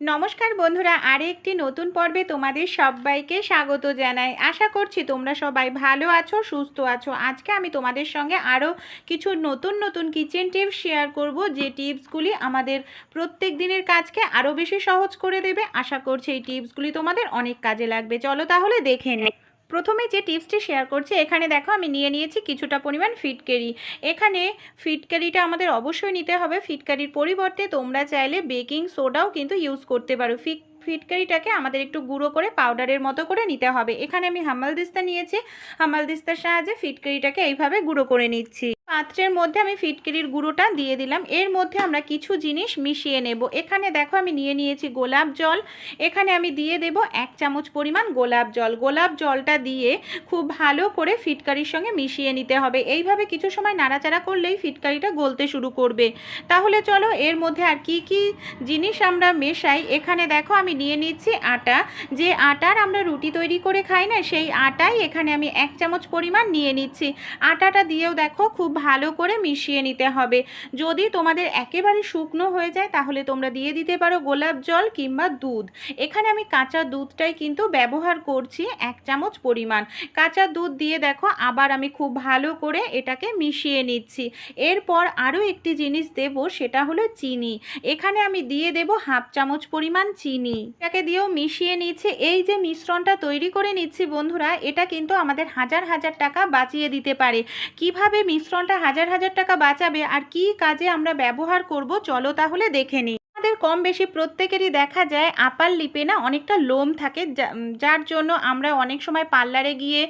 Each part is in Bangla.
নমস্কার বন্ধুরা আর একটি নতুন পর্বে তোমাদের সবাইকে স্বাগত জানাই। আশা করছি তোমরা সবাই ভালো আছো, সুস্থ আছো। আজকে আমি তোমাদের সঙ্গে আরও কিছু নতুন নতুন কিচেন টিপস শেয়ার করব, যে টিপসগুলি আমাদের প্রত্যেক দিনের কাজকে আরও বেশি সহজ করে দেবে। আশা করছি এই টিপসগুলি তোমাদের অনেক কাজে লাগবে। চলো তাহলে দেখে নিই। প্রথমে যে টিপসটি শেয়ার করছি, এখানে দেখো আমি নিয়ে নিয়েছি কিছুটা পরিমাণ ফিটকারি এখানে ফিটকারিটা আমাদের অবশ্যই নিতে হবে। ফিটকারির পরিবর্তে তোমরা চাইলে বেকিং সোডাও কিন্তু ইউজ করতে পারো। ফিট ফিটকারিটাকে আমাদের একটু গুঁড়ো করে পাউডারের মতো করে নিতে হবে। এখানে আমি হামাল দিস্তা নিয়েছি। হামাল দিস্তার সাহায্যে ফিটকারিটাকে এইভাবে গুঁড়ো করে নিচ্ছি। পাত্রের মধ্যে আমি ফিটকিরির গুঁড়োটা দিয়ে দিলাম। এর মধ্যে আমরা কিছু জিনিস মিশিয়ে নেব। এখানে দেখো আমি নিয়ে নিয়েছি গোলাপ জল। এখানে আমি দিয়ে দেব এক চামচ পরিমাণ গোলাপ জল। গোলাপ জলটা দিয়ে খুব ভালো করে ফিটকারির সঙ্গে মিশিয়ে নিতে হবে। এইভাবে কিছু সময় নাড়াচাড়া করলেই ফিটকারিটা গলতে শুরু করবে। তাহলে চলো এর মধ্যে আর কি কি জিনিস আমরা মেশাই? এখানে দেখো আমি নিয়ে নিচ্ছি আটা। যে আটার আমরা রুটি তৈরি করে খাই না, সেই আটাই এখানে আমি এক চামচ পরিমাণ নিয়ে নিচ্ছি। আটাটা দিয়েও দেখো খুব ভালো করে মিশিয়ে নিতে হবে। যদি তোমাদের একেবারে শুকনো হয়ে যায়, তাহলে তোমরা দিয়ে দিতে পারো গোলাপ জল কিংবা দুধ। এখানে আমি কাঁচা দুধটাই কিন্তু ব্যবহার করছি এক চামচ পরিমাণ। কাঁচা দুধ দিয়ে দেখো, আবার আমি খুব ভালো করে এটাকে মিশিয়ে নিচ্ছি। এরপর আরও একটি জিনিস দেব, সেটা হলো চিনি। এখানে আমি দিয়ে দেব হাফ চামচ পরিমাণ চিনি। এটাকে দিয়েও মিশিয়ে নিচ্ছে। এই যে মিশ্রণটা তৈরি করে নিচ্ছি বন্ধুরা, এটা কিন্তু আমাদের হাজার হাজার টাকা বাঁচিয়ে দিতে পারে। কীভাবে মিশ্রণটা হাজার হাজার টাকা বাঁচাবে আর কি কাজে আমরা ব্যবহার করব, চলো তাহলে দেখে নিই। আমাদের কম বেশি প্রত্যেকেরই দেখা যায় আপার লিপে না অনেকটা লোম থাকে যার জন্য আমরা অনেক সময় পার্লারে গিয়ে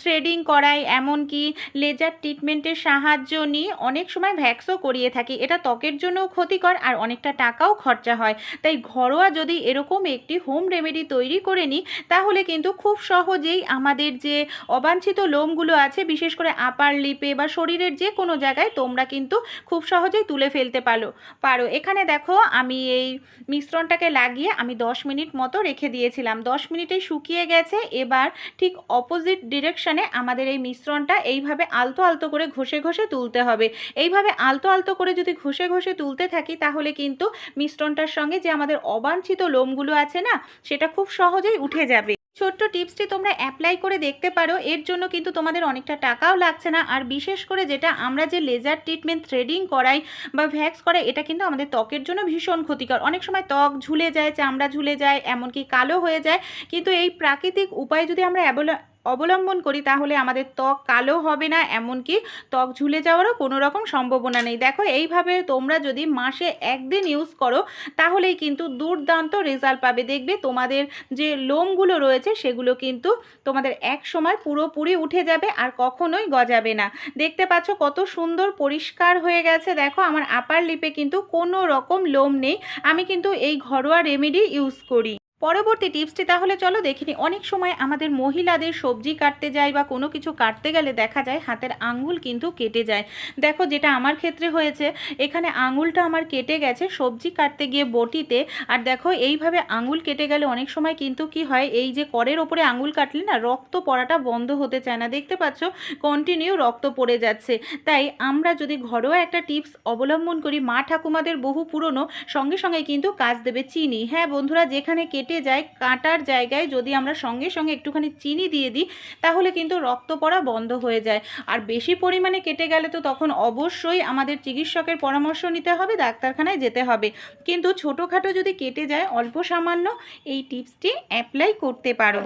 থ্রেডিং করাই, এমনকি লেজার ট্রিটমেন্টের সাহায্য নিয়ে অনেক সময় ভ্যাক্সও করিয়ে থাকি। এটা ত্বকের জন্যও ক্ষতিকর আর অনেকটা টাকাও খরচা হয়। তাই ঘরোয়া যদি এরকম একটি হোম রেমেডি তৈরি করে নিই, তাহলে কিন্তু খুব সহজেই আমাদের যে অবাঞ্ছিত লোমগুলো আছে, বিশেষ করে আপার লিপে বা শরীরের যে কোনো জায়গায় তোমরা কিন্তু খুব সহজেই তুলে ফেলতে পারো পারো। এখানে দেখো আমি এই মিশ্রণটাকে লাগিয়ে আমি 10 মিনিট মতো রেখে দিয়েছিলাম। 10 মিনিটে শুকিয়ে গেছে, এবার ঠিক অপোজিট ডিরেকশানে আমাদের এই মিশ্রণটা এইভাবে আলতো আলতো করে ঘষে ঘষে তুলতে হবে। এইভাবে আলতো আলতো করে যদি ঘষে ঘষে তুলতে থাকি, তাহলে কিন্তু মিশ্রণটার সঙ্গে যে আমাদের অবাঞ্ছিত লোমগুলো আছে না, সেটা খুব সহজেই উঠে যাবে। ছোট্ট টিপসটি তোমরা অ্যাপ্লাই করে দেখতে পারো। এর জন্য কিন্তু তোমাদের অনেকটা টাকাও লাগছে না। আর বিশেষ করে যেটা আমরা যে লেজার ট্রিটমেন্ট থ্রেডিং করাই বা ভ্যাক্স করাই, এটা কিন্তু আমাদের ত্বকের জন্য ভীষণ ক্ষতিকর। অনেক সময় ত্বক ঝুলে যায়, চামড়া ঝুলে যায়, এমনকি কালো হয়ে যায়। কিন্তু এই প্রাকৃতিক উপায় যদি আমরা অ্যাবল- অবলম্বন করি, তাহলে আমাদের ত্বক কালো হবে না, এমনকি ত্বক ঝুলে যাওয়ারও কোনো রকম সম্ভাবনা নেই। দেখো, এইভাবে তোমরা যদি মাসে একদিন ইউজ করো, তাহলেই কিন্তু দুর্দান্ত রেজাল্ট পাবে। দেখবে তোমাদের যে লোমগুলো রয়েছে, সেগুলো কিন্তু তোমাদের এক সময় পুরোপুরি উঠে যাবে আর কখনোই গজাবে না। দেখতে পাচ্ছ কত সুন্দর পরিষ্কার হয়ে গেছে। দেখো, আমার আপার লিপে কিন্তু কোনো রকম লোম নেই। আমি কিন্তু এই ঘরোয়া রেমেডি ইউজ করি। পরবর্তী টিপসটি তাহলে চলো দেখিনি। অনেক সময় আমাদের মহিলাদের সবজি কাটতে যায় বা কোনো কিছু কাটতে গেলে দেখা যায় হাতের আঙ্গুল কিন্তু কেটে যায়। দেখো যেটা আমার ক্ষেত্রে হয়েছে, এখানে আঙুলটা আমার কেটে গেছে সবজি কাটতে গিয়ে বটিতে। আর দেখো এইভাবে আঙুল কেটে গেলে অনেক সময় কিন্তু কি হয়, এই যে করের ওপরে আঙুল কাটলে না রক্ত পড়াটা বন্ধ হতে চায় না। দেখতে পাচ্ছ কন্টিনিউ রক্ত পড়ে যাচ্ছে। তাই আমরা যদি ঘরোয়া একটা টিপস অবলম্বন করি, মা ঠাকুমাদের বহু পুরনো সঙ্গে সঙ্গে কিন্তু কাজ দেবে চিনি। হ্যাঁ বন্ধুরা, যেখানে কেটে যায়, কাটার জায়গায় যদি আমরা সঙ্গে সঙ্গে একটুখানি চিনি দিয়ে দিই, তাহলে কিন্তু রক্ত পড়া বন্ধ হয়ে যায়। আর বেশি পরিমাণে কেটে গেলে তো তখন অবশ্যই আমাদের চিকিৎসকের পরামর্শ নিতে হবে, ডাক্তারখানায় যেতে হবে। কিন্তু ছোটোখাটো যদি কেটে যায়, অল্প সামান্য এই টিপসটি অ্যাপ্লাই করতে পারো।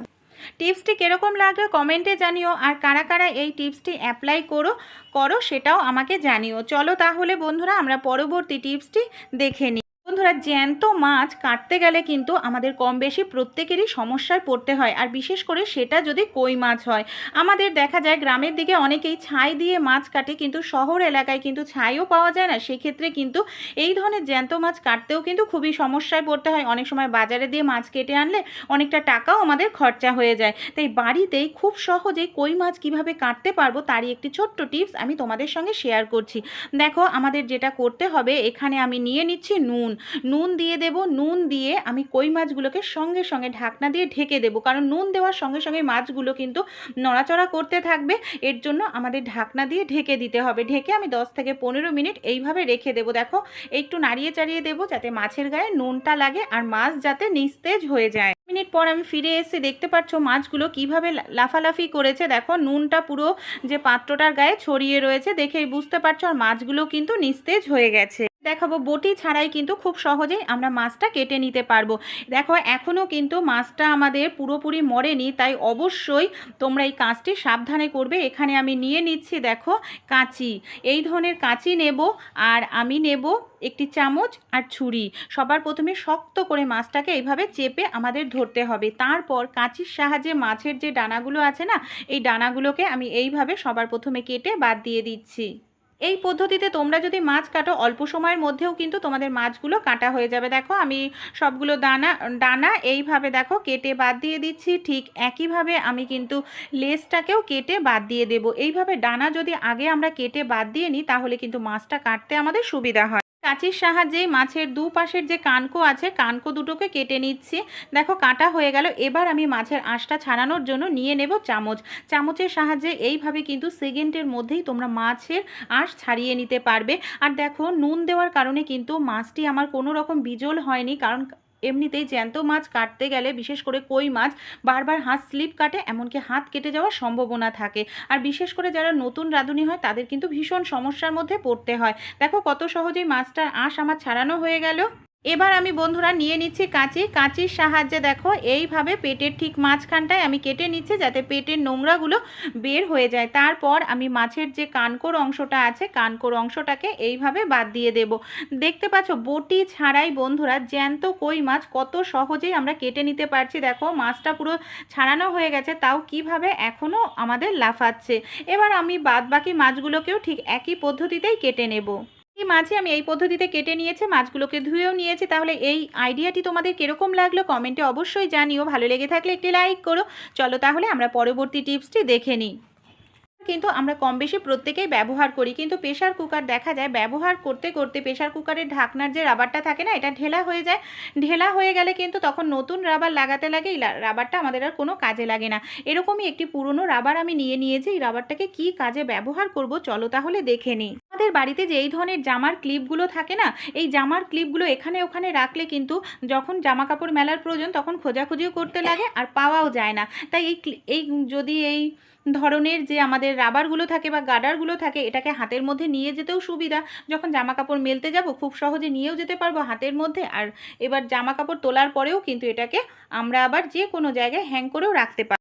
টিপসটি কীরকম লাগল কমেন্টে জানিও, আর কারা কারা এই টিপসটি অ্যাপ্লাই করো করো সেটাও আমাকে জানিও। চলো তাহলে বন্ধুরা, আমরা পরবর্তী টিপসটি দেখে নিই। বন্ধুরা, জ্যান্ত মাছ কাটতে গেলে কিন্তু আমাদের কম বেশি প্রত্যেকেরই সমস্যায় পড়তে হয়। আর বিশেষ করে সেটা যদি কই মাছ হয়। আমাদের দেখা যায়, গ্রামের দিকে অনেকেই ছাই দিয়ে মাছ কাটে, কিন্তু শহর এলাকায় কিন্তু ছাইও পাওয়া যায় না। সেক্ষেত্রে কিন্তু এই ধরনের জ্যান্ত মাছ কাটতেও কিন্তু খুবই সমস্যায় পড়তে হয়। অনেক সময় বাজারে দিয়ে মাছ কেটে আনলে অনেকটা টাকাও আমাদের খরচা হয়ে যায়। তাই বাড়িতেই খুব সহজেই কই মাছ কীভাবে কাটতে পারব তারই একটি ছোট্ট টিপস আমি তোমাদের সঙ্গে শেয়ার করছি। দেখো, আমাদের যেটা করতে হবে, এখানে আমি নিয়ে নিচ্ছি নুন। নুন দিয়ে দেব, নুন দিয়ে আমি কই মাছগুলোকে সঙ্গে সঙ্গে ঢাকনা দিয়ে ঢেকে দেব। কারণ নুন দেওয়ার সঙ্গে সঙ্গে মাছগুলো কিন্তু নড়াচড়া করতে থাকবে। এর জন্য আমাদের ঢাকনা দিয়ে ঢেকে দিতে হবে। ঢেকে আমি দশ থেকে পনেরো মিনিট এইভাবে রেখে দেবো। দেখো, একটু নাড়িয়ে চাড়িয়ে দেবো যাতে মাছের গায়ে নুনটা লাগে আর মাছ যাতে নিস্তেজ হয়ে যায়। মিনিট পর আমি ফিরে এসে দেখতে পাচ্ছ মাছগুলো কীভাবে লাফালাফি করেছে। দেখো, নুনটা পুরো যে পাত্রটার গায়ে ছড়িয়ে রয়েছে দেখেই বুঝতে পারছ আর মাছগুলো কিন্তু নিস্তেজ হয়ে গেছে। দেখাবো, বটি ছাড়াই কিন্তু খুব সহজেই আমরা মাছটা কেটে নিতে পারব। দেখো এখনও কিন্তু মাছটা আমাদের পুরোপুরি মরেনি, তাই অবশ্যই তোমরা এই কাঁচটি সাবধানে করবে। এখানে আমি নিয়ে নিচ্ছি, দেখো, কাঁচি। এই ধরনের কাঁচি নেব আর আমি নেব একটি চামচ আর ছুরি। সবার প্রথমে শক্ত করে মাছটাকে এইভাবে চেপে আমাদের ধরতে হবে। তারপর কাঁচির সাহায্যে মাছের যে ডানাগুলো আছে না, এই ডানাগুলোকে আমি এইভাবে সবার প্রথমে কেটে বাদ দিয়ে দিচ্ছি। এই পদ্ধতিতে তোমরা যদি মাছ কাটো, অল্প সময়ের মধ্যেও কিন্তু তোমাদের মাছগুলো কাটা হয়ে যাবে। দেখো, আমি সবগুলো দানা ডানা এইভাবে দেখো কেটে বাদ দিয়ে দিচ্ছি। ঠিক একইভাবে আমি কিন্তু লেসটাকেও কেটে বাদ দিয়ে দেব। এইভাবে ডানা যদি আগে আমরা কেটে বাদ দিয়ে নিই, তাহলে কিন্তু মাছটা কাটতে আমাদের সুবিধা হয়। কাঁচির সাহায্যে মাছের দুপাশের যে কানকো আছে, কানকো দুটোকে কেটে নিচ্ছি। দেখো, কাটা হয়ে গেল। এবার আমি মাছের আঁশটা ছাড়ানোর জন্য নিয়ে নেব চামচ। চামচের সাহায্যে এইভাবে কিন্তু সেকেন্ডের মধ্যেই তোমরা মাছের আঁশ ছাড়িয়ে নিতে পারবে। আর দেখো, নুন দেওয়ার কারণে কিন্তু মাছটি আমার কোনো রকম বিজল হয়নি, কারণ এমনিতেই জ্যান্ত মাছ কাটতে গেলে, বিশেষ করে কই মাছ, বারবার হাত স্লিপ কাটে, এমনকি হাত কেটে যাওয়ার সম্ভাবনা থাকে। আর বিশেষ করে যারা নতুন রাঁধুনি হয়, তাদের কিন্তু ভীষণ সমস্যার মধ্যে পড়তে হয়। দেখো কত সহজেই মাছটার আঁশ আমার ছাড়ানো হয়ে গেল। এবার আমি বন্ধুরা নিয়ে নিচ্ছি কাঁচি। কাঁচির সাহায্যে দেখো, এইভাবে পেটের ঠিক মাঝখানটায় আমি কেটে নিচ্ছি যাতে পেটের নোংরাগুলো বের হয়ে যায়। তারপর আমি মাছের যে কানকোর অংশটা আছে, কানকোর অংশটাকে এইভাবে বাদ দিয়ে দেব। দেখতে পাচ্ছ, বটি ছাড়াই বন্ধুরা জ্যান্ত কই মাছ কত সহজেই আমরা কেটে নিতে পারছি। দেখো, মাছটা পুরো ছাড়ানো হয়ে গেছে, তাও কীভাবে এখনও আমাদের লাফাচ্ছে। এবার আমি বাদ বাকি মাছগুলোকেও ঠিক একই পদ্ধতিতেই কেটে নেব। এই মাছই আমি এই পদ্ধতিতে কেটে নিয়েছি, মাছগুলোকে ধুয়েও নিয়েছি। তাহলে এই আইডিয়াটি তোমাদের কীরকম লাগল কমেন্টে অবশ্যই জানিও। ভালো লেগে থাকলে একটি লাইক করো। চলো তাহলে আমরা পরবর্তী টিপসটি দেখে নিই। কিন্তু আমরা কম বেশি প্রত্যেকেই ব্যবহার করি। কিন্তু প্রেশার কুকার দেখা যায়, ব্যবহার করতে করতে প্রেশার কুকারের ঢাকনার যে রাবারটা থাকে না, এটা ঢেলা হয়ে যায়। ঢেলা হয়ে গেলে কিন্তু তখন নতুন রাবার লাগাতে লাগে রাবারটা আমাদের আর কোনো কাজে লাগে না। এরকমই একটি পুরনো রাবার আমি নিয়ে নিয়েছি, এই রাবারটাকে কি কাজে ব্যবহার করব চলো তাহলে দেখে নিই। আমাদের বাড়িতে যে এই ধরনের জামার ক্লিপগুলো থাকে না, এই জামার ক্লিপগুলো এখানে ওখানে রাখলে কিন্তু যখন জামা কাপড় মেলার প্রয়োজন, তখন খোঁজাখুঁজিও করতে লাগে আর পাওয়াও যায় না। তাই এই এই যদি এই ধরনের যে আমাদের রাবারগুলো থাকে বা গাডারগুলো থাকে, এটাকে হাতের মধ্যে নিয়ে যেতেও সুবিধা। যখন জামা কাপড় মেলতে যাব, খুব সহজে নিয়েও যেতে পারব হাতের মধ্যে। আর এবার জামা কাপড় তোলার পরেও কিন্তু এটাকে আমরা আবার যে কোনো জায়গায় হ্যাং করেও রাখতে পারি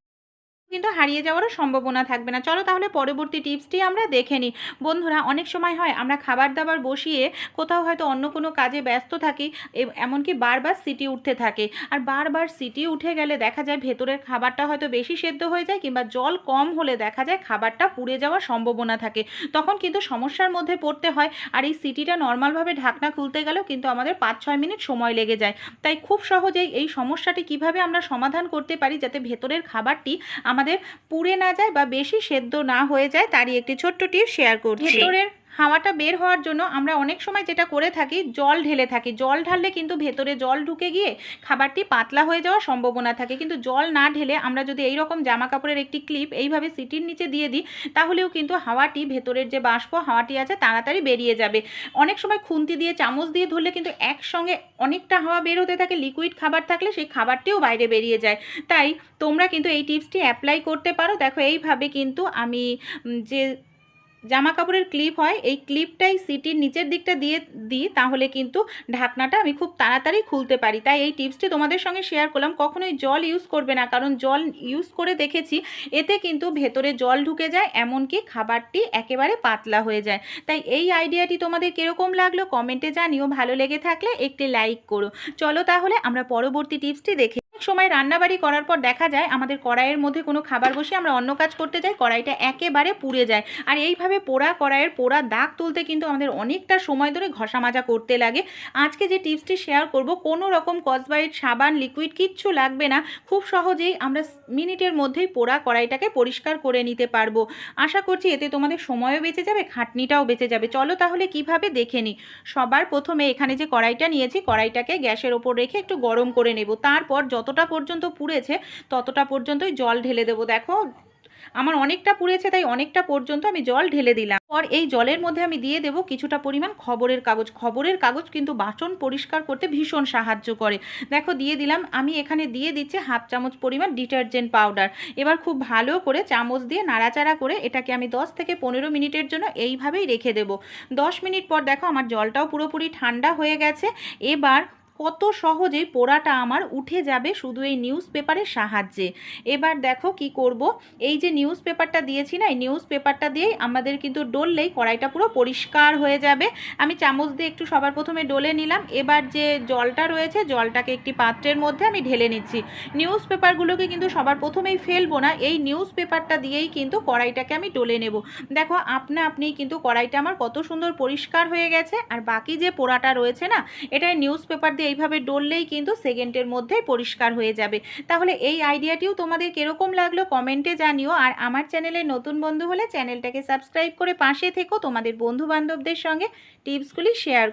কিন্তু হারিয়ে যাওয়ারও সম্ভাবনা থাকবে না। চলো তাহলে পরবর্তী টিপসটি আমরা দেখে নিই। বন্ধুরা, অনেক সময় হয় আমরা খাবার দাবার বসিয়ে কোথাও হয়তো অন্য কোনো কাজে ব্যস্ত থাকি এমনকি বারবার সিটি উঠতে থাকে। আর বারবার সিটি উঠে গেলে দেখা যায় ভেতরের খাবারটা হয়তো বেশি সেদ্ধ হয়ে যায় কিংবা জল কম হলে দেখা যায় খাবারটা পুড়ে যাওয়ার সম্ভাবনা থাকে। তখন কিন্তু সমস্যার মধ্যে পড়তে হয়। আর এই সিটিটা নর্মালভাবে ঢাকনা খুলতে গেলেও কিন্তু আমাদের পাঁচ ছয় মিনিট সময় লেগে যায়। তাই খুব সহজেই এই সমস্যাটি কীভাবে আমরা সমাধান করতে পারি যাতে ভেতরের খাবারটি আমাদের পুড়ে না যায় বা বেশি সেদ্ধ না হয়ে যায় তারই একটি ছোট্ট টিপ শেয়ার করছি। ভেতরের হাওয়াটা বের হওয়ার জন্য আমরা অনেক সময় যেটা করে থাকি, জল ঢেলে থাকি। জল ঢাললে কিন্তু ভেতরে জল ঢুকে গিয়ে খাবারটি পাতলা হয়ে যাওয়ার সম্ভাবনা থাকে। কিন্তু জল না ঢেলে আমরা যদি এই রকম জামা কাপড়ের একটি ক্লিপ এইভাবে সিটির নিচে দিয়ে দিই, তাহলেও কিন্তু হাওয়াটি, ভেতরের যে বাষ্প, হাওয়াটি আছে, তাড়াতাড়ি বেরিয়ে যাবে। অনেক সময় খুন্তি দিয়ে, চামচ দিয়ে ধরলে কিন্তু একসঙ্গে অনেকটা হাওয়া বের হতে থাকে। লিকুইড খাবার থাকলে সেই খাবারটিও বাইরে বেরিয়ে যায়। তাই তোমরা কিন্তু এই টিপসটি অ্যাপ্লাই করতে পারো। দেখো, এইভাবে কিন্তু আমি যে জামা কাপড়ের ক্লিপ হয়, এই ক্লিপটাই সিটির নিচের দিকটা দিয়ে দিই, তাহলে কিন্তু ঢাকনাটা আমি খুব তাড়াতাড়ি খুলতে পারি। তাই এই টিপসটি তোমাদের সঙ্গে শেয়ার করলাম। কখনোই জল ইউজ করবে না, কারণ জল ইউজ করে দেখেছি, এতে কিন্তু ভেতরে জল ঢুকে যায়, এমনকি খাবারটি একেবারে পাতলা হয়ে যায়। তাই এই আইডিয়াটি তোমাদের কীরকম লাগল কমেন্টে জানিও। ভালো লেগে থাকলে একটি লাইক করো। চলো তাহলে আমরা পরবর্তী টিপসটি দেখে সময় রান্নাবাড়ি করার পর দেখা যায় আমাদের কড়াইয়ের মধ্যে কোনো খাবার বসে আমরা অন্য কাজ করতে যাই, কড়াইটা একেবারে পুড়ে যায়। আর এইভাবে পোড়া কড়াইয়ের পোড়া দাগ তুলতে কিন্তু আমাদের অনেকটা সময় ধরে ঘষা মাজা করতে লাগে। আজকে যে টিপসটি শেয়ার করব, কোনো রকম কসবাইট, সাবান, লিকুইড কিচ্ছু লাগবে না। খুব সহজেই আমরা মিনিটের মধ্যেই পোড়া কড়াইটাকে পরিষ্কার করে নিতে পারব। আশা করছি এতে তোমাদের সময়ও বেঁচে যাবে, খাটনিটাও বেঁচে যাবে। চলো তাহলে কীভাবে দেখে নিই? সবার প্রথমে এখানে যে কড়াইটা নিয়েছি, কড়াইটাকে গ্যাসের ওপর রেখে একটু গরম করে নেব। তারপর যতটা পর্যন্ত পুড়েছে, ততটা পর্যন্তই জল ঢেলে দেবো। দেখো, আমার অনেকটা পুড়েছে, তাই অনেকটা পর্যন্ত আমি জল ঢেলে দিলাম। পর এই জলের মধ্যে আমি দিয়ে দেবো কিছুটা পরিমাণ খবরের কাগজ। খবরের কাগজ কিন্তু বাসন পরিষ্কার করতে ভীষণ সাহায্য করে। দেখো, দিয়ে দিলাম। আমি এখানে দিয়ে দিচ্ছি হাফ চামচ পরিমাণ ডিটারজেন্ট পাউডার। এবার খুব ভালো করে চামচ দিয়ে নাড়াচাড়া করে এটাকে আমি 10 থেকে পনেরো মিনিটের জন্য এইভাবেই রেখে দেবো। দশ মিনিট পর দেখো, আমার জলটাও পুরোপুরি ঠান্ডা হয়ে গেছে। এবার কত সহজেই পোড়াটা আমার উঠে যাবে শুধু এই নিউজ পেপারের সাহায্যে। এবার দেখো কি করব। এই যে নিউজ পেপারটা দিয়েছি না, এই নিউজ পেপারটা দিয়েই আমাদের কিন্তু ডললেই কড়াইটা পুরো পরিষ্কার হয়ে যাবে। আমি চামচ দিয়ে একটু সবার প্রথমে ডলে নিলাম। এবার যে জলটা রয়েছে, জলটাকে একটি পাত্রের মধ্যে আমি ঢেলে নিচ্ছি। নিউজ পেপারগুলোকে কিন্তু সবার প্রথমেই ফেলব না, এই নিউজ পেপারটা দিয়েই কিন্তু কড়াইটাকে আমি ডলে নেব। দেখো, আপনা আপনি কিন্তু কড়াইটা আমার কত সুন্দর পরিষ্কার হয়ে গেছে। আর বাকি যে পোড়াটা রয়েছে না এটা নিউজ পেপার দিয়ে এইভাবে ডললেই কিন্তু সেকেন্ডের মধ্যে পরিষ্কার হয়ে যাবে। তাহলে এই আইডিয়াটিও তোমাদের কীরকম লাগল কমেন্টে জানিও। আর আমার চ্যানেলে নতুন বন্ধু হলে চ্যানেলটাকে সাবস্ক্রাইব করে পাশে থেকো তোমাদের বন্ধু বান্ধবদের সঙ্গে টিপসগুলি শেয়ার